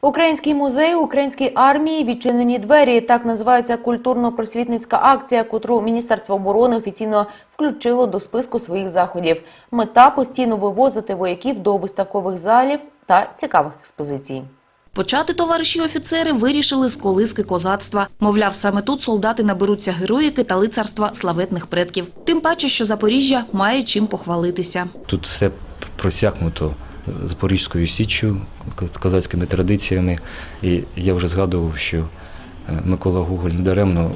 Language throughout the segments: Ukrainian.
Український музей українській армії відчинені двері. Так називається культурно-просвітницька акція, котру Міністерство оборони офіційно включило до списку своїх заходів. Мета постійно вивозити вояків до виставкових залів та цікавих експозицій. Почати товариші офіцери вирішили з колиски козацтва. Мовляв, саме тут солдати наберуться героїки та лицарства славетних предків. Тим паче, що Запоріжжя має чим похвалитися. Тут все просякнуто Запорізькою січчю, козацькими традиціями. І я вже згадував, що е, Микола Гоголь недаремно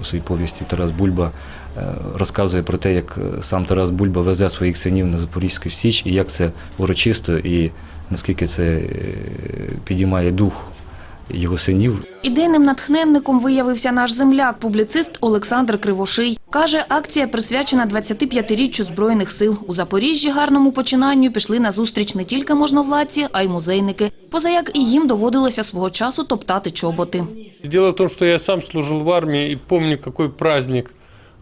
в своїй повісті Тарас Бульба е, розказує про те, як е, сам Тарас Бульба везе своїх синів на Запорізьку Січ, і як це урочисто, і наскільки це підіймає дух його синів. Ідейним натхненником виявився наш земляк, публіцист Олександр Кривоший. Каже, акція присвячена 25-річчю Збройних сил. У Запоріжжі гарному починанню пішли на зустріч не тільки можновладці, а й музейники. Позаяк і їм доводилося свого часу топтати чоботи. Дело в том, что я сам служил в армии и помню, какой праздник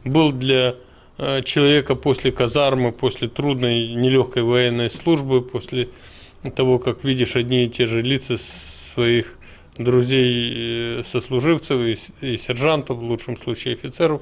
был для э, человека после казармы, после трудной, нелегкой военной службы, после того, как видишь одни и те же лица своих друзей, э, сослуживцев и, сержантов, в лучшем случае офицеров,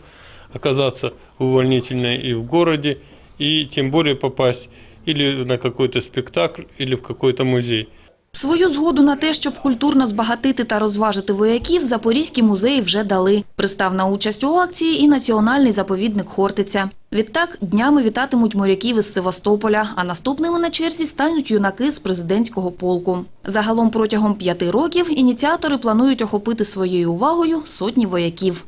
оказаться в увольнительной и в городе, и тем более попасть или на какой-то спектакль, или в какой-то музей. Свою згоду на те, щоб культурно збагатити та розважити вояків, запорізькі музеї вже дали. Пристав на участь у акції і національний заповідник Хортиця. Відтак днями вітатимуть моряків із Севастополя, а наступними на черзі стануть юнаки з президентського полку. Загалом протягом п'яти років ініціатори планують охопити своєю увагою сотні вояків.